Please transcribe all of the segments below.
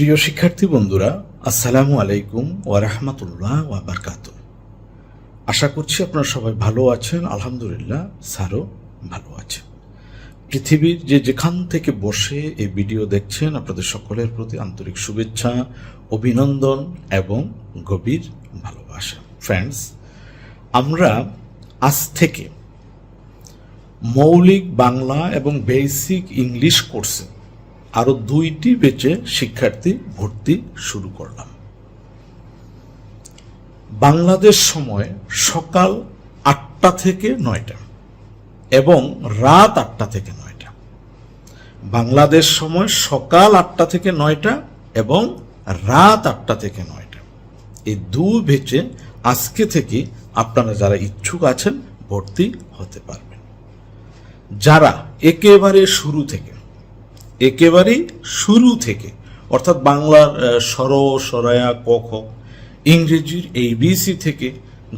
প্রিয় শিক্ষার্থী বন্ধুরা, আসসালামু আলাইকুম ওয়ারহমতুল্লাহ ওয়াবারকাত আশা করছি আপনারা সবাই ভালো আছেন, আলহামদুলিল্লাহ, স্যারও ভালো আছেন। পৃথিবীর যে যেখান থেকে বসে এই ভিডিও দেখছেন, আপনাদের সকলের প্রতি আন্তরিক শুভেচ্ছা, অভিনন্দন এবং গভীর ভালোবাসা। ফ্রেন্ডস আমরা আজ থেকে মৌলিক বাংলা এবং বেসিক ইংলিশ কোর্সে আরও দুইটি বেচে শিক্ষার্থী ভর্তি শুরু করলাম। বাংলাদেশ সময় সকাল আটটা থেকে নয়টা এবং রাত আটটা থেকে নয়টা। বাংলাদেশ সময় সকাল আটটা থেকে নয়টা এবং রাত আটটা থেকে নয়টা। এই দু বেচে আজকে থেকে আপনারা যারা ইচ্ছুক আছেন ভর্তি হতে পারবেন। যারা একেবারে শুরু থেকে একেবারেই শুরু থেকে, অর্থাৎ বাংলার স্বর সরায়া ক, খ, ইংরেজির এবিসি থেকে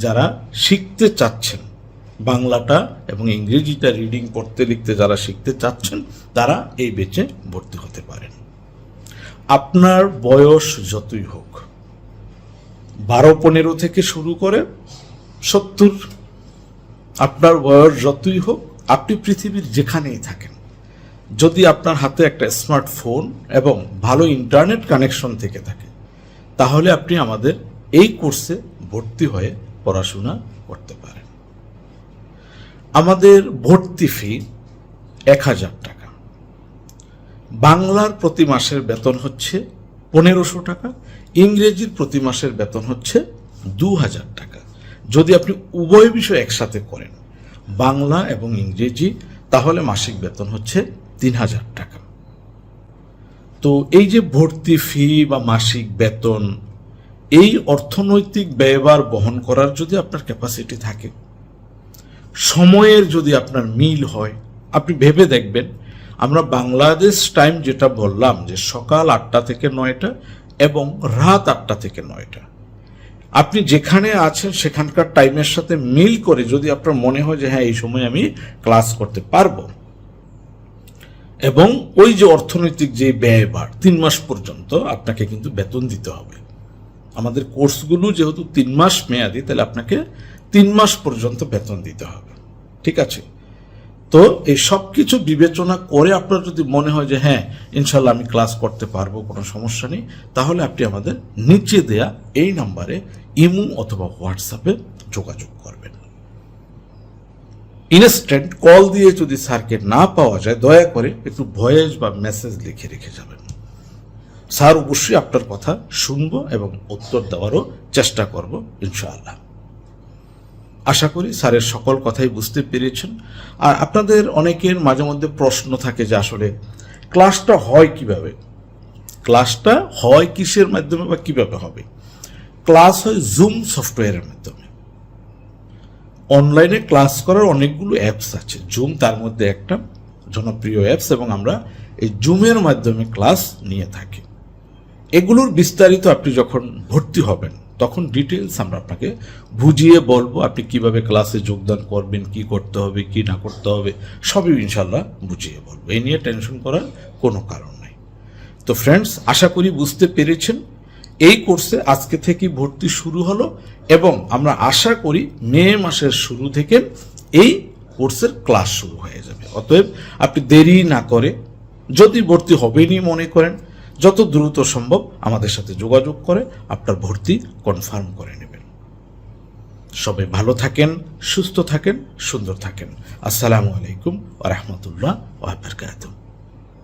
যারা শিখতে চাচ্ছেন, বাংলাটা এবং ইংরেজিটা রিডিং পড়তে লিখতে যারা শিখতে চাচ্ছেন, তারা এই বেচে ভর্তি হতে পারেন। আপনার বয়স যতই হোক, বারো, পনেরো থেকে শুরু করে সত্তর, আপনার বয়স যতই হোক, আপনি পৃথিবীর যেখানেই থাকেন যদি আপনার হাতে একটা স্মার্টফোন এবং ভালো ইন্টারনেট কানেকশন থেকে থাকে, তাহলে আপনি আমাদের এই কোর্সে ভর্তি হয়ে পড়াশোনা করতে পারেন। আমাদের ভর্তি ফি এক হাজার টাকা। বাংলার প্রতি মাসের বেতন হচ্ছে পনেরোশো টাকা, ইংরেজির প্রতি মাসের বেতন হচ্ছে দু হাজার টাকা। যদি আপনি উভয় বিষয় একসাথে করেন, বাংলা এবং ইংরেজি, তাহলে মাসিক বেতন হচ্ছে তিন হাজার টাকা। তো এই যে ভর্তি ফি বা মাসিক বেতন, এই অর্থনৈতিক ব্যয়ভার বহন করার যদি আপনার ক্যাপাসিটি থাকে, সময়ের যদি আপনার মিল হয়, আপনি ভেবে দেখবেন, আমরা বাংলাদেশ টাইম যেটা বললাম যে সকাল আটটা থেকে নয়টা এবং রাত আটটা থেকে নয়টা। আপনি যেখানে আছেন সেখানকার টাইমের সাথে মিল করে যদি আপনার মনে হয় যে হ্যাঁ এই সময় আমি ক্লাস করতে পারব এবং ওই যে অর্থনৈতিক যে ব্যয়ভার, তিন মাস পর্যন্ত আপনাকে কিন্তু বেতন দিতে হবে। আমাদের কোর্সগুলো যেহেতু তিন মাস মেয়াদি, তাহলে আপনাকে তিন মাস পর্যন্ত বেতন দিতে হবে। ঠিক আছে? তো এই সব কিছু বিবেচনা করে আপনার যদি মনে হয় যে হ্যাঁ ইনশাল্লাহ আমি ক্লাস করতে পারব, কোনো সমস্যা নেই, তাহলে আপনি আমাদের নিচে দেয়া এই নাম্বারে ইমো অথবা হোয়াটসঅ্যাপে যোগাযোগ করবেন। ইনস্ট্যান্ট কল দিয়ে যদি স্যারকে না পাওয়া যায়, দয়া করে একটু ভয়েস বা মেসেজ লিখে রেখে যাবেন। স্যার অবশ্যই আপনার কথা শুনব এবং উত্তর দেওয়ারও চেষ্টা করব, ইনশাআল্লাহ। আশা করি স্যারের সকল কথাই বুঝতে পেরেছেন। আর আপনাদের অনেকের মাঝে মধ্যে প্রশ্ন থাকে যে আসলে ক্লাসটা হয় কীভাবে? ক্লাসটা হয় কিসের মাধ্যমে বা কীভাবে হবে? ক্লাস হয় জুম সফটওয়্যারের মাধ্যমে। অনলাইনে ক্লাস করার অনেকগুলো অ্যাপস আছে। জুম তার মধ্যে একটা, জনপ্রিয় অ্যাপস এবং আমরা এই জুমের মাধ্যমে ক্লাস নিয়ে থাকি। এগুলোর বিস্তারিত আপনি যখন ভর্তি হবেন, তখন ডিটেলস আমরা আপনাকে বুঝিয়ে বলব আপনি কীভাবে ক্লাসে যোগদান করবেন, কি করতে হবে, কি না করতে হবে, সবই ইনশাল্লাহ বুঝিয়ে বলব। এই নিয়ে টেনশন করার কোনো কারণ নাই। তো ফ্রেন্ডস আশা করি বুঝতে পেরেছেন। এই কোর্সে আজকে থেকে ভর্তি শুরু হলো এবং আমরা আশা করি মে মাসের শুরু থেকে এই কোর্সের ক্লাস শুরু হয়ে যাবে। অতএব আপনি দেরি না করে যদি ভর্তি হবেনই মনে করেন, যত দ্রুত সম্ভব আমাদের সাথে যোগাযোগ করে, আপনার ভর্তি কনফার্ম করে নেবেন। সবাই ভালো থাকেন, সুস্থ থাকেন, সুন্দর থাকেন। আসসালামু আলাইকুম ওয়া রাহমাতুল্লাহ